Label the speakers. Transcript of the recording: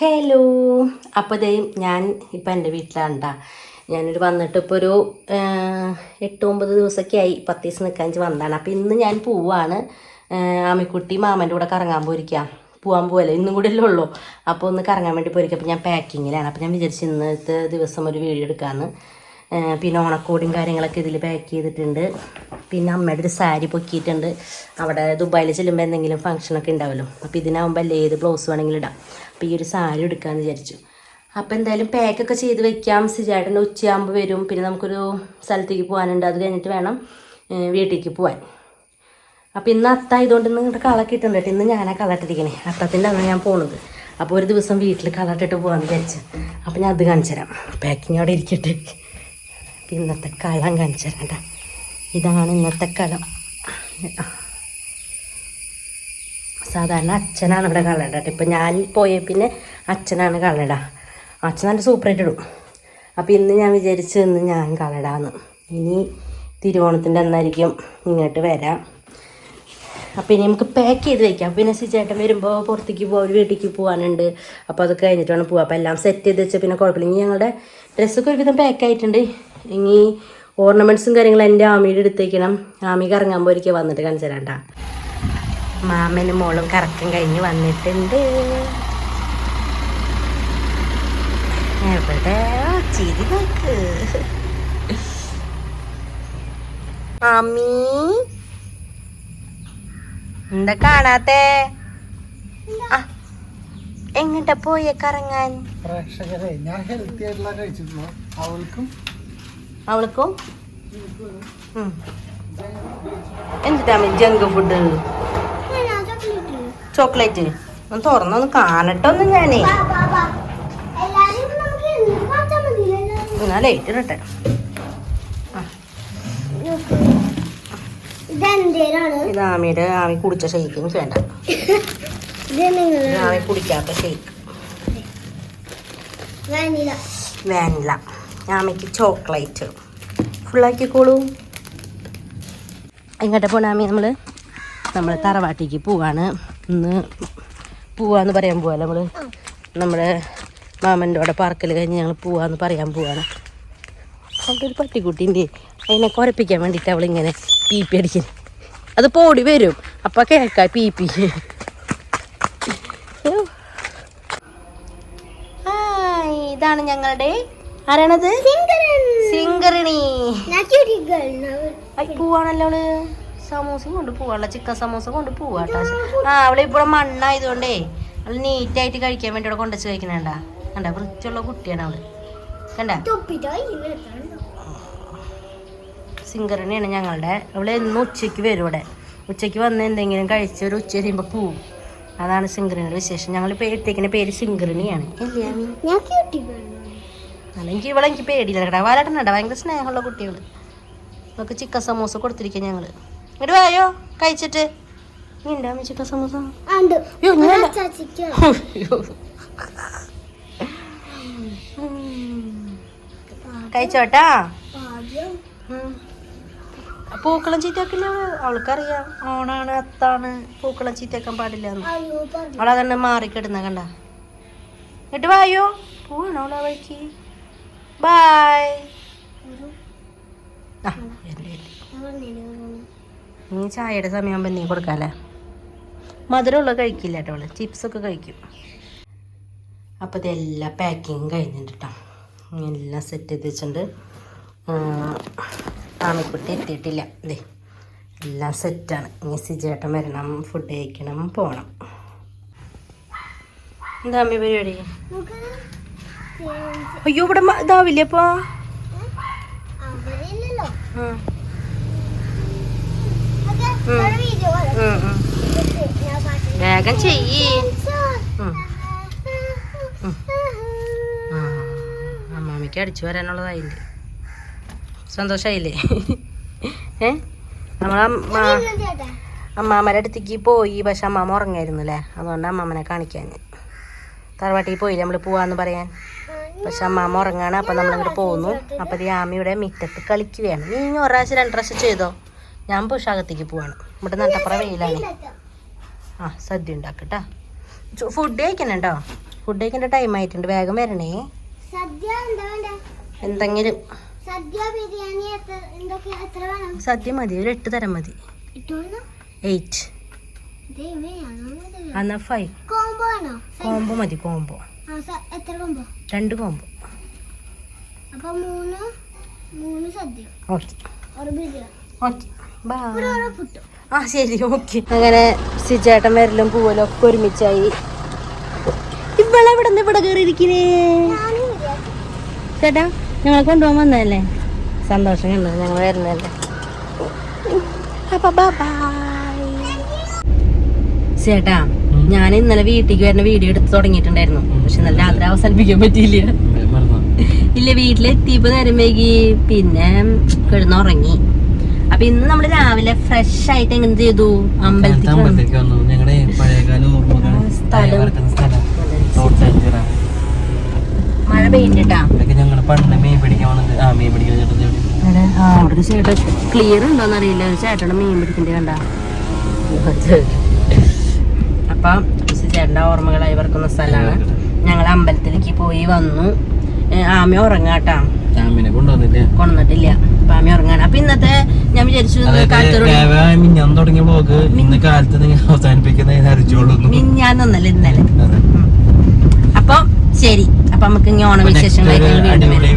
Speaker 1: Hello അപ്പോൾ ദേ ഞാൻ ഇപ്പം എന്റെ വീട്ടിലാണ് ട്ടാ. ഞാനൊരു വന്നിട്ട് ഇപ്പോൾ ഒരു എട്ട് ഒമ്പത് ദിവസമൊക്കെ ആയി. പത്ത് ദിവസം നിൽക്കാൻ വന്നതാണ്. അപ്പോൾ ഇന്ന് ഞാൻ പോവാണ്. ആമിക്കുട്ടി മാമന്റെ കൂടെ കറങ്ങാൻ പോയിരിക്കുക പോകാൻ പോകല്ലോ ഇന്നും കൂടെ അല്ലേ ഉള്ളൂ. അപ്പോൾ ഒന്ന് കറങ്ങാൻ വേണ്ടി പോയിരിക്കും. അപ്പോൾ ഞാൻ പാക്കിങ്ങിലാണ് അപ്പോൾ ഞാൻ വിചാരിച്ചു ഇന്നത്തെ ദിവസം ഒരു വീഡിയോ എടുക്കാമെന്ന് പിന്നെ ഓണക്കോടിയും കാര്യങ്ങളൊക്കെ ഇതിൽ പാക്ക് ചെയ്തിട്ടുണ്ട്. പിന്നെ അമ്മയുടെ ഒരു സാരി പൊക്കിയിട്ടുണ്ട്. അവിടെ ദുബായിൽ ചെല്ലുമ്പോൾ എന്തെങ്കിലും ഫംഗ്ഷനൊക്കെ ഉണ്ടാവുമല്ലോ അപ്പോൾ ഇതിനാകുമ്പോൾ അല്ലേ ഏത് ബ്ലൗസ് വേണമെങ്കിലും ഇടാം. അപ്പോൾ ഈ ഒരു സാരി എടുക്കാമെന്ന് വിചാരിച്ചു. അപ്പോൾ എന്തായാലും പാക്കൊക്കെ ചെയ്ത് വെക്കാം. സിജാട്ടൻ ഉച്ചയാകുമ്പോൾ വരും. പിന്നെ നമുക്കൊരു സ്ഥലത്തേക്ക് പോകാനുണ്ട് അത് കഴിഞ്ഞിട്ട് വേണം വീട്ടിലേക്ക് പോകാൻ അപ്പോൾ ഇന്ന് അത്തായതുകൊണ്ട് ഇന്ന് ഇങ്ങോട്ട് കളക്കിട്ടുണ്ട് കേട്ടോ. ഇന്ന് ഞാനാ കളട്ടിരിക്കണേ അത്തത്തിന്റെ അന്ന് ഞാൻ പോണത്. അപ്പോൾ ഒരു ദിവസം വീട്ടിൽ കളട്ടിട്ട് പോകാമെന്ന് വിചാരിച്ചു. അപ്പോൾ ഞാൻ അത് കാണിച്ചു തരാം. പാക്കിങ് അവിടെ ഇരിക്കട്ടെ. ഇന്നത്തെ കളം കാണിച്ചു തരാം ഇതാണ് ഇന്നത്തെ കളം. സാധാരണ അച്ഛനാണ് ഇവിടെ കളയിട ഇപ്പം ഞാൻ പോയ പിന്നെ അച്ഛനാണ് കളയിട അച്ഛൻ നല്ല സൂപ്പറായിട്ട് ഇടും. അപ്പോൾ ഇന്ന് ഞാൻ വിചാരിച്ച് ഇന്ന് ഞാൻ കളയിടാന്ന്. ഇനി തിരുവോണത്തിന്റെ അന്നായിരിക്കും ഇങ്ങോട്ട് വരാം. അപ്പോൾ ഇനി നമുക്ക് പാക്ക് ചെയ്ത് വെക്കാം. പിന്നെ ചേട്ടൻ വരുമ്പോൾ പുറത്തേക്ക് പോകാൻ ഒരു വീട്ടിലേക്ക് പോകാനുണ്ട് അപ്പോൾ അത് കഴിഞ്ഞിട്ട് വേണം പോകാം അപ്പോൾ എല്ലാം സെറ്റ് ചെയ്ത് വെച്ചാൽ പിന്നെ കുഴപ്പമില്ല. ഇനി ഞങ്ങളുടെ ഡ്രസ്സൊക്കെ ഒരുവിധം പാക്ക് ആയിട്ടുണ്ട്. ഇനി ഓർണമെന്റ്സും കാര്യങ്ങളും എന്റെ ആമിയുടെ എടുത്തേക്കണം ആമി കറങ്ങാൻ പോയിരിക്കുക വന്നിട്ട് കാണിച്ചു തരാണ്ടാ മാമനും മോളും കറക്കം കഴിഞ്ഞ് വന്നിട്ടുണ്ട്. എവിടെ? ചിരി നോക്ക്. ആമി എന്താ കാണാത്തെ? എങ്ങട്ടാ പോയ കറങ്ങാൻ
Speaker 2: പ്രേക്ഷകരെ ഞാൻ ഹെൽത്തി ആയിട്ടുള്ള കഴിച്ചിട്ടുള്ളൂ അവൾക്കും
Speaker 1: അവൾക്കും? എന്തിട്ടാ ജങ്ക് ഫുഡ് ചോക്ലേറ്റ്. ഒന്ന് തുറന്നൊന്ന് കാണട്ടൊന്നും ഞാനേ. എന്നാലേ ലേറ്റ് ഇടട്ടെ.
Speaker 3: ഇതെന്തേലാണ്?
Speaker 1: ഇത് ആമിയുടെ ആമി കുടിച്ച ഷെയ്ക്കിങ് വേണ്ട. ആമി കുടിക്കാത്ത ഷെയ്ക്ക്
Speaker 3: വാനില
Speaker 1: വാനില ആമിക്ക് ചോക്ലേറ്റ്. ഫുള്ളാക്കിക്കോളൂ. എങ്ങോട്ട് പോണാമി നമ്മൾ നമ്മൾ തറവാട്ടിക്ക് പോവാണ്. ഇന്ന് പോവാന്ന് പറയാൻ പോവാ നമ്മൾ നമ്മുടെ മാമന്റെ കൂടെ പാർക്കിൽ കഴിഞ്ഞ് ഞങ്ങൾ പോവാന്ന് പറയാൻ പോവാണ്. അവിടെ ഒരു പട്ടിക്കുട്ടിന്റെ അതിനെ കുരപ്പിക്കാൻ വേണ്ടിയിട്ട് അവളിങ്ങനെ പി പി അടിക്കുന്നത് അത് പോടി വരും. അപ്പം കേൾക്കാം പി പി ഹായ് ഇതാണ് ഞങ്ങളുടെ ആരാണത്? സിംഗറിണി. പോവാണല്ലോ അവൾ. കൊണ്ട് പോവാണല്ലോ. ചിക്കൻ സമൂസ കൊണ്ട് പോവാട്ടോ. ആ അവൾ ഇവിടെ മണ്ണായതുകൊണ്ടേ അവൾ നീറ്റായിട്ട് കഴിക്കാൻ വേണ്ടി അവിടെ കൊണ്ടുവച്ച് കഴിക്കണേണ്ട കണ്ട വൃത്തിയുള്ള കുട്ടിയാണ് അവൾ. കണ്ട? സിംഗറിണിയാണ് ഞങ്ങളുടെ. അവൾ എന്നും ഉച്ചയ്ക്ക് വരും ഇവിടെ. ഉച്ചയ്ക്ക് വന്ന് എന്തെങ്കിലും കഴിച്ച് ഒരു ഉച്ച കഴിയുമ്പോൾ പോവും. അതാണ് സിംഗറിണിയുടെ വിശേഷം. ഞങ്ങൾ പേരിട്ടേക്കുന്ന പേര് സിംഗറിണിയാണ്. അല്ലേ ആമി?
Speaker 3: ഞാൻ ക്യൂട്ടികൾ
Speaker 1: അല്ല എനിക്ക് ഇവളെ എനിക്ക് പേടിയില്ല. കേട്ടോ വാലാട്ടനുണ്ട് ഭയങ്കര സ്നേഹമുള്ള കുട്ടികൾ നമുക്ക് ചിക്കൻ സമോസ കൊടുത്തിരിക്കുക ഞങ്ങൾ ഇങ്ങോട്ട് വായോ കഴിച്ചിട്ട്. നീ ഉണ്ടാവും ചിക്കൻ സമോസ? കഴിച്ചോട്ടാ. പൂക്കളം ചീത്തയാക്കില്ല അവൾക്കറിയാം. ഓണാണ് അത്താണ്. പൂക്കളം ചീത്തയാക്കാൻ പാടില്ല അവളതന്നെ മാറിക്കിടുന്ന കണ്ട. എന്നിട്ട് വായോ പോവാണോ അവളെ വഴിക്ക്? ബായ് ആ നീ ചായയുടെ സമയമാകുമ്പോൾ നീ കൊടുക്കാല്ലേ? മധുരമുള്ള കഴിക്കില്ല കേട്ടോ അവൾ. ചിപ്സൊക്കെ കഴിക്കും. അപ്പോൾ ഇതെല്ലാം പാക്കിങ് കഴിഞ്ഞിട്ട് കേട്ടോ എല്ലാം സെറ്റ് ചെയ്ത് വെച്ചിട്ടുണ്ട്. ആമിക്കുട്ടി എത്തിയിട്ടില്ല. ഇതേ എല്ലാം സെറ്റാണ് ഇനി സിജേട്ടൻ വരണം ഫുഡ് കഴിക്കണം പോകണം എന്താ അമ്മി പരിപാടി? അയ്യോ ഇവിടെ ഇതാവില്ലേ
Speaker 3: അപ്പൊ
Speaker 1: വേഗം ചെയ്യ. അമ്മാമിക്ക് അടിച്ചു വരാനുള്ളതായില്ലേ. സന്തോഷമായില്ലേ ഏ?
Speaker 3: നമ്മളെ
Speaker 1: അമ്മാമ്മയുടെ അടുത്തേക്ക് പോയി പക്ഷെ അമ്മാമ്മ ഉറങ്ങായിരുന്നു അല്ലേ? അതുകൊണ്ട് അമ്മാമ്മനെ കാണിക്കാൻ. തറവാട്ടിൽ പോയില്ലേ നമ്മൾ പോവാന്ന് പറയാൻ? പക്ഷെ അമ്മാമ്മ ഉറങ്ങാണ് അപ്പം നമ്മളിങ്ങോട്ട് പോകുന്നു അപ്പം ഈ ആമിയുടെ മിറ്റത്ത് കളിക്കുകയാണ് നീ ഇനി ഒരാഴ്ച രണ്ടാഴ്ച രണ്ട് പ്രാവശ്യം ചെയ്തോ? ഞാൻ പുഷാകത്തേക്ക് പോവാണ്. ഇവിടെ നട്ടപ്പുറ വെയിലാണ്. ആ സദ്യ ഉണ്ടാക്കട്ടാ. ഫുഡ് കഴിക്കണുണ്ടോ? ഫുഡ് കഴിക്കേണ്ട ടൈം ആയിട്ടുണ്ട്. വേഗം വരണേ. എന്തെങ്കിലും.
Speaker 3: സദ്യ
Speaker 1: മതി. ഒരു എട്ട് തരം മതി. എയ്റ്റ് എന്നാ ഫൈവ്
Speaker 3: കോംബോ
Speaker 1: മതി കോംബോ.
Speaker 3: എത്ര കോംബോ
Speaker 1: രണ്ട് കോംബോ
Speaker 3: അപ്പൊ മൂന്ന് മൂന്ന് സദ്യ.
Speaker 1: ഓക്കെ. ആ ശരി. ഓക്കെ. അങ്ങനെ സിജേട്ടൻ വരലും പൂവലും ഒക്കെ ഒരുമിച്ചായി. ഇവളെ ഇവിടെ നിന്ന് ഇവിടെ കയറിയിരിക്കുന്നേ ചേട്ടാ ഞങ്ങളെ കൊണ്ടുപോകാൻ വന്നതല്ലേ? സന്തോഷം കണ്ടത് ഞങ്ങൾ വരുന്നതല്ലേ? അപ്പൊ ബൈ ചേട്ടാ ഞാൻ ഇന്നലെ വീട്ടിലേക്ക് വരുന്ന വീഡിയോ എടുത്ത് തുടങ്ങിയിട്ടുണ്ടായിരുന്നു. പക്ഷെ നല്ല രാത്രി അവസാനിപ്പിക്കാൻ പറ്റിയില്ല. ഇല്ല വീട്ടിലെത്തിയപ്പോ നേരം വൈകി. പിന്നെ കിടന്നുറങ്ങി. അപ്പൊ ഇന്ന് നമ്മൾ രാവിലെ ഫ്രഷ് ആയിട്ട് എങ്ങനെ ചെയ്തു? അമ്പലത്തിൽ
Speaker 4: പിടിക്കാൻ വന്നത് ആ പിടിക്കാൻ ചേട്ടൻ
Speaker 1: ക്ലിയർ ഉണ്ടോന്നറിയില്ല. ചേട്ടനെ മീൻ പിടിക്കണ്ടേ കണ്ട? അപ്പൊ ചേട്ടന്റെ ഓർമ്മകളായി വർക്കുന്ന സ്ഥലമാണ്. ഞങ്ങൾ അമ്പലത്തിലേക്ക് പോയി വന്നു. ആമ ഉറങ്ങാട്ടാ. കൊണ്ടുവന്നിട്ടില്ല. അപ്പൊ ആമ ഉറങ്ങാണ്. അപ്പൊ ഇന്നത്തെ ഞാൻ വിചാരിച്ചു
Speaker 4: അതായത്
Speaker 1: കാലത്തോട്
Speaker 4: രാവിലെ മിഞ്ഞാന്ന് തുടങ്ങിയ ബ്ലോഗ് ഇന്ന് കാലത്ത് നിങ്ങൾ അവസാനിപ്പിക്കുന്ന
Speaker 1: മിഞ്ഞാന്നല്ല ഇന്നലെ. അപ്പൊ ശരി. അപ്പൊ നമുക്ക് ഇനി ഓണം വിശേഷങ്ങളായിട്ട് വീണ്ടും വരാം.
Speaker 4: അടിപൊളി